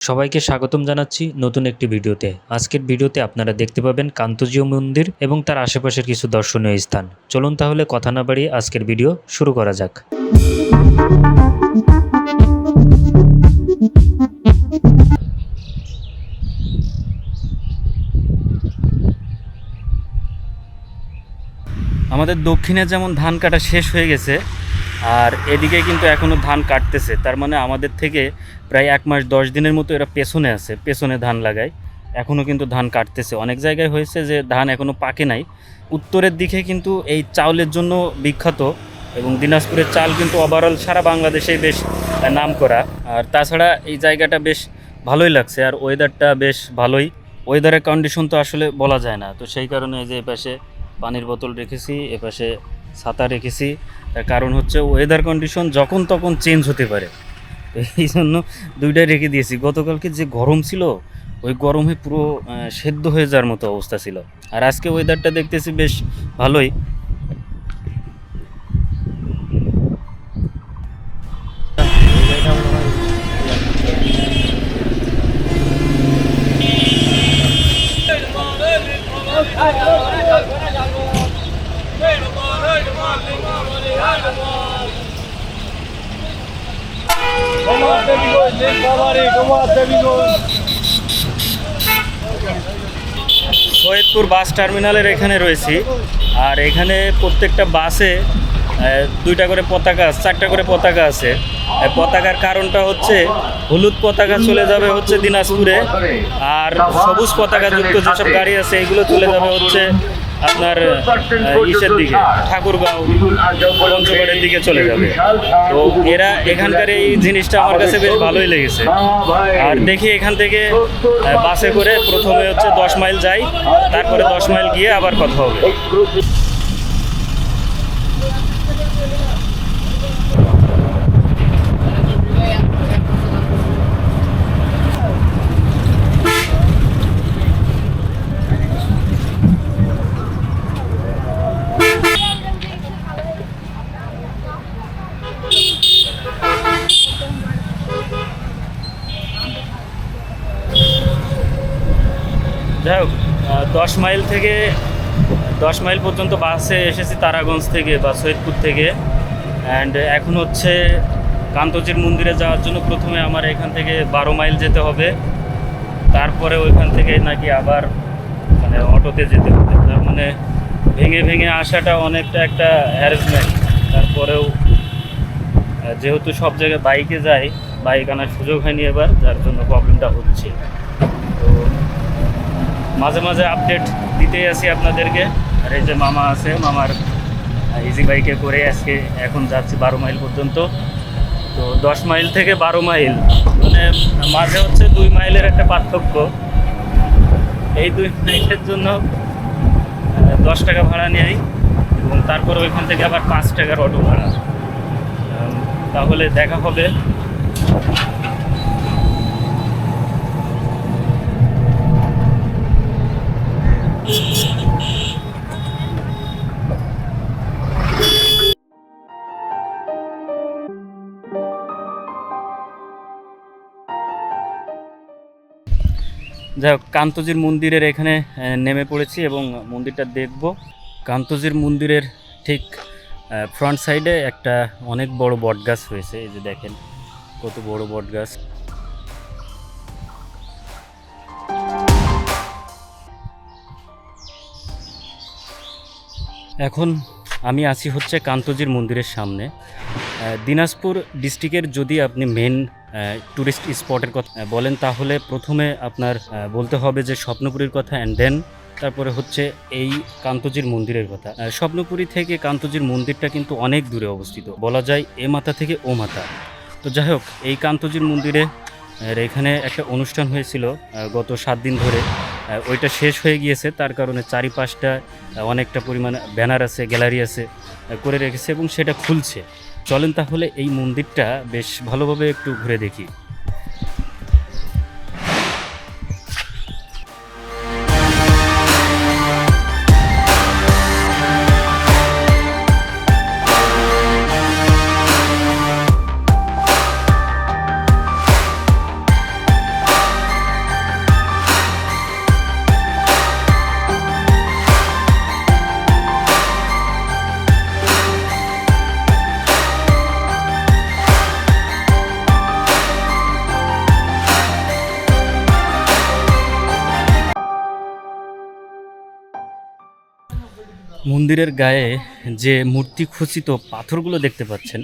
সবাইকে স্বাগতম জানাচ্ছি নতুন একটি ভিডিওতে। আজকের ভিডিওতে আপনারা দেখতে পাবেন কান্তজীয় মন্দির এবং তার আশেপাশের কিছু দর্শনীয় স্থান। চলুন তাহলে কথা না বাড়িয়ে আজকের ভিডিও শুরু করা যাক। আমাদের দক্ষিণে যেমন ধান কাটা শেষ হয়ে গেছে আর এদিকে কিন্তু এখনও ধান কাটতেছে। তার মানে আমাদের থেকে প্রায় এক মাস দশ দিনের মতো এরা পেছনে আছে, পেছনে ধান লাগায়। এখনও কিন্তু ধান কাটতেছে। অনেক জায়গায় হয়েছে যে ধান এখনও পাকে নাই। উত্তরের দিকে কিন্তু এই চাউলের জন্য বিখ্যাত এবং দিনাজপুরের চাল কিন্তু ওভারঅল সারা বাংলাদেশেই বেশ নাম করা আর তাছাড়া এই জায়গাটা বেশ ভালোই লাগছে আর ওয়েদারটা বেশ ভালোই। ওয়েদারের কন্ডিশন তো আসলে বলা যায় না। তো সেই কারণে যে এপাশে পানির বোতল রেখেছি, এপাশে ছাতা রেখেছি। তার কারণ হচ্ছে ওয়েদার কন্ডিশন যখন তখন চেঞ্জ হতে পারে। এই জন্য দুইটাই রেখে দিয়েছি। গতকালকে যে গরম ছিল, ওই গরমে পুরো সেদ্ধ হয়ে যাওয়ার মতো অবস্থা ছিল। আর আজকে ওয়েদারটা দেখতেছি বেশ ভালোই। সৈয়দপুর বাস টার্মিনালের এখানে রয়েছি। আর এখানে প্রত্যেকটা বাসে দুইটা করে পতাকা চারটা করে পতাকা আছে। পতাকার কারণটা হচ্ছে হলুদ পতাকা চলে যাবে হচ্ছে দিনাজপুরে, আর সবুজ পতাকা যুক্ত যেসব গাড়ি আছে, এগুলো চলে যাবে হচ্ছে আপনার ইসের দিকে, ঠাকুরগাঁও পঞ্চগড়ের দিকে চলে যাবে। তো এরা এখানকার এই জিনিসটা আমার কাছে বেশ ভালোই লেগেছে। আর দেখি এখান থেকে বাসে করে প্রথমে হচ্ছে দশ মাইল যাই, তারপরে দশ মাইল গিয়ে আবার কথা হবে। যাই হোক দশ মাইল থেকে, দশ মাইল পর্যন্ত বাসে এসেছি তারাগঞ্জ থেকে বা সৈয়দপুর থেকে। অ্যান্ড এখন হচ্ছে কান্তজির মন্দিরে যাওয়ার জন্য প্রথমে আমার এখান থেকে বারো মাইল যেতে হবে। তারপরে ওইখান থেকে নাকি আবার মানে অটোতে যেতে হবে। তার মানে ভেঙে ভেঙে আসাটা অনেকটা একটা হ্যারাসমেন্ট তারপরেও যেহেতু সব জায়গায় বাইকে যাই বাইক আনার সুযোগ হয়নি এবার, যার জন্য প্রবলেমটা হচ্ছে। মাঝে মাঝে আপডেট দিতেই আসি আপনাদেরকে। আর এই যে মামা আছে, মামার ইজি বাইকে করে আজকে এখন যাচ্ছি বারো মাইল পর্যন্ত। তো দশ মাইল থেকে বারো মাইল মানে মাঝে হচ্ছে দুই মাইলের একটা পার্থক্য। এই দুই মাইলের জন্য দশ টাকা ভাড়া নেই এবং তারপরে ওইখান থেকে আবার পাঁচ টাকার অটো ভাড়া। তাহলে দেখা হবে। যাই হোক, কান্তজির মন্দিরের এখানে নেমে পড়েছি এবং মন্দিরটা দেখব। কান্তজির মন্দিরের ঠিক ফ্রন্ট সাইডে একটা অনেক বড় বট গাছ হয়েছে। এই যে দেখেন, কত বড় বট গাছ এখন আমি আছি হচ্ছে কান্তজির মন্দিরের সামনে। দিনাজপুর ডিস্ট্রিক্টের যদি আপনি মেন ট্যুরিস্ট স্পটের কথা বলেন, তাহলে প্রথমে আপনার বলতে হবে যে স্বপ্নপুরীর কথা অ্যান্ড দেন তারপরে হচ্ছে এই কান্তজির মন্দিরের কথা। স্বপ্নপুরী থেকে কান্তজির মন্দিরটা কিন্তু অনেক দূরে অবস্থিত। বলা যায় এ মাথা থেকে ও মাথা। তো যাই হোক, এই কান্তজির মন্দিরে এখানে একটা অনুষ্ঠান হয়েছিল গত সাত দিন ধরে। ওইটা শেষ হয়ে গিয়েছে, তার কারণে চারিপাশটা অনেকটা পরিমাণে ব্যানার আছে, গ্যালারি আছে করে রেখেছে এবং সেটা খুলছে। চলেন তাহলে এই মন্দিরটা বেশ ভালোভাবে একটু ঘুরে দেখি। মন্দিরের গায়ে যে মূর্তি খচিত পাথরগুলো দেখতে পাচ্ছেন,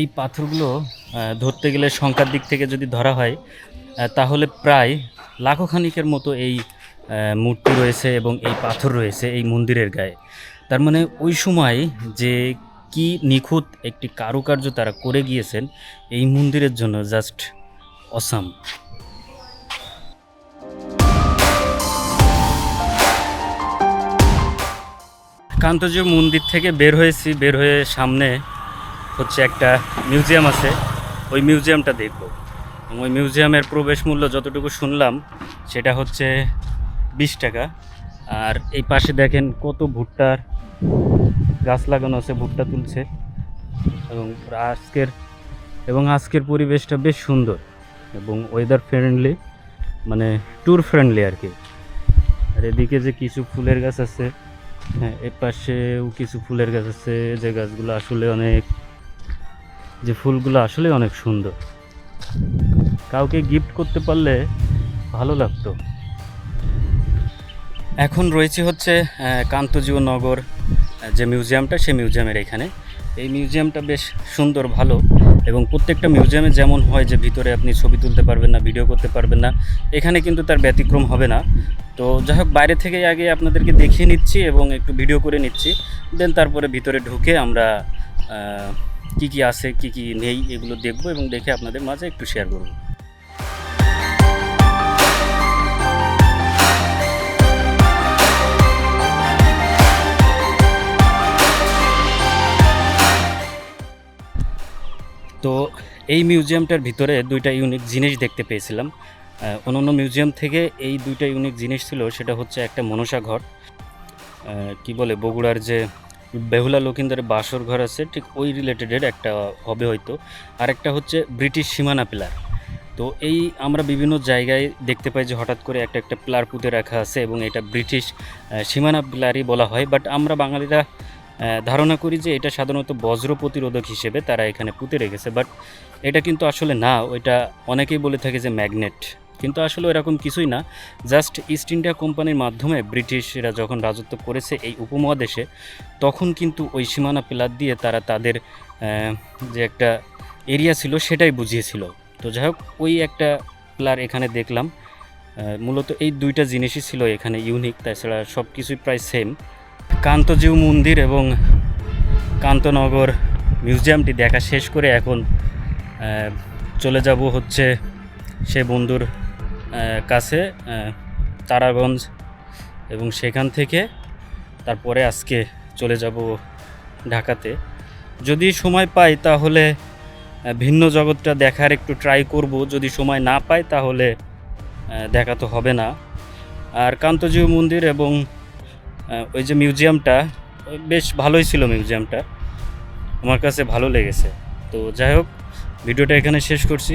এই পাথরগুলো ধরতে গেলে সংখ্যার দিক থেকে যদি ধরা হয় তাহলে প্রায় লাখোখানিকের মতো এই মূর্তি রয়েছে এবং এই পাথর রয়েছে এই মন্দিরের গায়ে। তার মানে ওই সময় যে কি নিখুঁত একটি কারুকার্য তারা করে গিয়েছেন, এই মন্দিরের জন্য জাস্ট অসাম। কান্তজি মন্দির থেকে বের হয়েছি, বের হয়ে সামনে হচ্ছে একটা মিউজিয়াম আছে। ওই মিউজিয়ামটা দেখব। এবং ওই মিউজিয়ামের প্রবেশ মূল্য যতটুকু শুনলাম, সেটা হচ্ছে বিশ টাকা। আর এই পাশে দেখেন কত ভুট্টার গাছ লাগানো আছে, ভুট্টা তুলছে। এবং আজকের এবং আজকের পরিবেশটা বেশ সুন্দর এবং ওয়েদার ফ্রেন্ডলি মানে ট্যুর ফ্রেন্ডলি আর কি। আর এদিকে যে কিছু ফুলের গাছ আছে হ্যাঁ এর পাশেও কিছু ফুলের গাছ আছে, যে গাছগুলো আসলে অনেক যে ফুলগুলো আসলে অনেক সুন্দর। কাউকে গিফট করতে পারলে ভালো লাগতো। এখন রয়েছে হচ্ছে কান্তজীব নগর যে মিউজিয়ামটা সেই মিউজিয়ামের এখানে। এই মিউজিয়ামটা বেশ সুন্দর, ভালো। এবং প্রত্যেকটা মিউজিয়ামে যেমন হয় যে ভিতরে আপনি ছবি তুলতে পারবেন না ভিডিও করতে পারবেন না, এখানে কিন্তু তার ব্যতিক্রম হবে না। তো যাই হোক, বাইরে থেকে আগে আপনাদেরকে দেখিয়ে নিচ্ছি এবং একটু ভিডিও করে নিচ্ছি। দেন তারপরে ভিতরে ঢুকে আমরা কি কি আছে, কি কি নেই, এগুলো দেখব এবং দেখে আপনাদের মাঝে একটু শেয়ার করব। তো এই মিউজিয়ামটার ভিতরে দুইটা ইউনিক জিনিস দেখতে পেয়েছিলাম। অন্যান্য মিউজিয়াম থেকে এই দুইটা ইউনিক জিনিস ছিল, সেটা হচ্ছে একটা মনসা ঘর। কি বলে, বগুড়ার যে বেহুলা লক্ষিন্দারের বাসর ঘর আছে, ঠিক ওই রিলেটেডের একটা হবে হয়তো। আর একটা হচ্ছে ব্রিটিশ সীমানা পিলার তো এই আমরা বিভিন্ন জায়গায় দেখতে পাই যে হঠাৎ করে একটা একটা পিলার পুঁতে রাখা আছে এবং এটা ব্রিটিশ সীমানা পিলারই বলা হয়। বাট আমরা বাঙালিরা ধারণা করি যে এটা সাধারণত বজ্র প্রতিরোধক হিসেবে তারা এখানে পুঁতে রেখেছে বাট এটা কিন্তু আসলে না, ওইটা অনেকেই বলে থাকে যে ম্যাগনেট। কিন্তু আসলে এরকম কিছুই না জাস্ট ইস্ট ইন্ডিয়া কোম্পানির মাধ্যমে ব্রিটিশরা যখন রাজত্ব করেছে এই উপমহাদেশে, তখন কিন্তু ওই সীমানা পিলার দিয়ে তারা তাদের যে একটা এরিয়া ছিল সেটাই বুঝিয়েছিল। তো যাই হোক, ওই একটা পিলার এখানে দেখলাম মূলত এই দুইটা জিনিসই ছিল এখানে ইউনিক তাছাড়া সব কিছুই প্রায় সেম কান্তজিউ মন্দির এবং কান্তনগর মিউজিয়ামটি দেখা শেষ করে এখন চলে যাব হচ্ছে সে বন্ধুর কাছে তারাগঞ্জ এবং সেখান থেকে তারপরে আজকে চলে যাব ঢাকাতে। যদি সময় পাই তাহলে ভিন্ন জগৎটা দেখার একটু ট্রাই করব। যদি সময় না পাই তাহলে দেখা তো হবে না। আর কান্তজিউ মন্দির এবং ওই যে মিউজিয়ামটা, বেশ ভালোই ছিল মিউজিয়ামটা। আমার কাছে ভালো লেগেছে। তো যাই হোক, ভিডিওটা এখানে শেষ করছি।